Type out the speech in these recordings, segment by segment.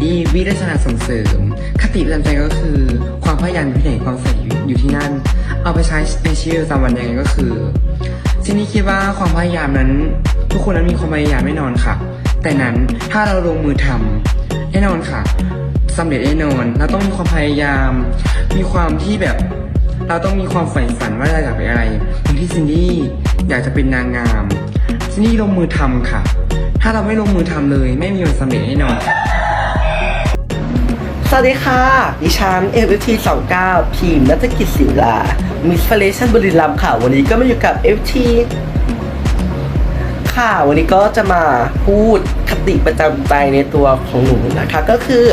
ได้สนับส่งเสริม คติประจำใจก็คือ ความพยายามอยู่ที่ไหนความใส่อยู่ที่นั่น เอาไปใช้ในชีวิตประจำวันยังไงก็คือซินนี่คิดว่าความพยายามนั้น ทุกคนนั้นมีความพยายามแน่นอนค่ะ แต่นั้นถ้าเราลงมือทำแน่นอนค่ะสำเร็จแน่นอนเราต้องมีความพยายาม มีความที่แบบเราต้องมีความใฝ่ฝันว่าเราอยากเป็นอะไรอย่างที่ซินดี้อยากจะเป็นนางงามซินดี้ลงมือทำค่ะ ถ้าเราไม่ลงมือทำเลย ไม่มีวันสำเร็จแน่นอน วัสดีค่ะ ดิฉัน FT 29พีมนัฐกิจศิลา มิสเฟเลชันบุรีรัมย์ค่ะ วันนี้ก็มาอยู่กับ FT ค่ะ วันนี้ก็จะมาพูดคติประจำใจในตัวของหนูนะคะ ก็คือ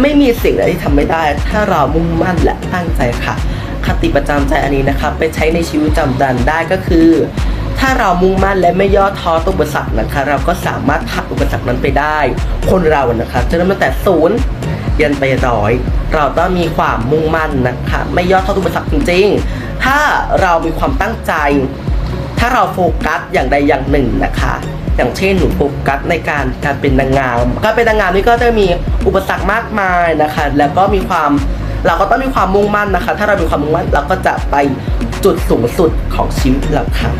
ไม่มีสิ่งใดที่ทำไม่ได้ ถ้าเรามุ่งมั่นและตั้งใจค่ะ คติประจำใจอันนี้นะคะ ไปใช้ในชีวิตประจำวันได้ก็คือ ถ้าเรามุ่งมั่นและไม่ย่อท้อต่ออุปสรรคนะคะ เราก็สามารถผ่านอุปสรรคนั้นไปได้ คนเรานะคะจะเริ่มตั้งแต่ศูนย์ ยันไปร้อย เราต้องมีความมุ่งมั่นนะคะ ไม่ย่อท้อทุกอุปสรรคจริง ๆ ถ้าเรามีความตั้งใจ ถ้าเราโฟกัสอย่างใดอย่างหนึ่งนะคะ อย่างเช่นหนูโฟกัสในการการเป็นนางงาม การเป็นนางงามนี่ก็จะมีอุปสรรคมากมายนะคะ แล้วก็มีความเราก็ต้องมีความมุ่งมั่นนะคะ ถ้าเรามีความมุ่งมั่นเราก็จะไปจุดสูงสุดของชีวิตเราค่ะ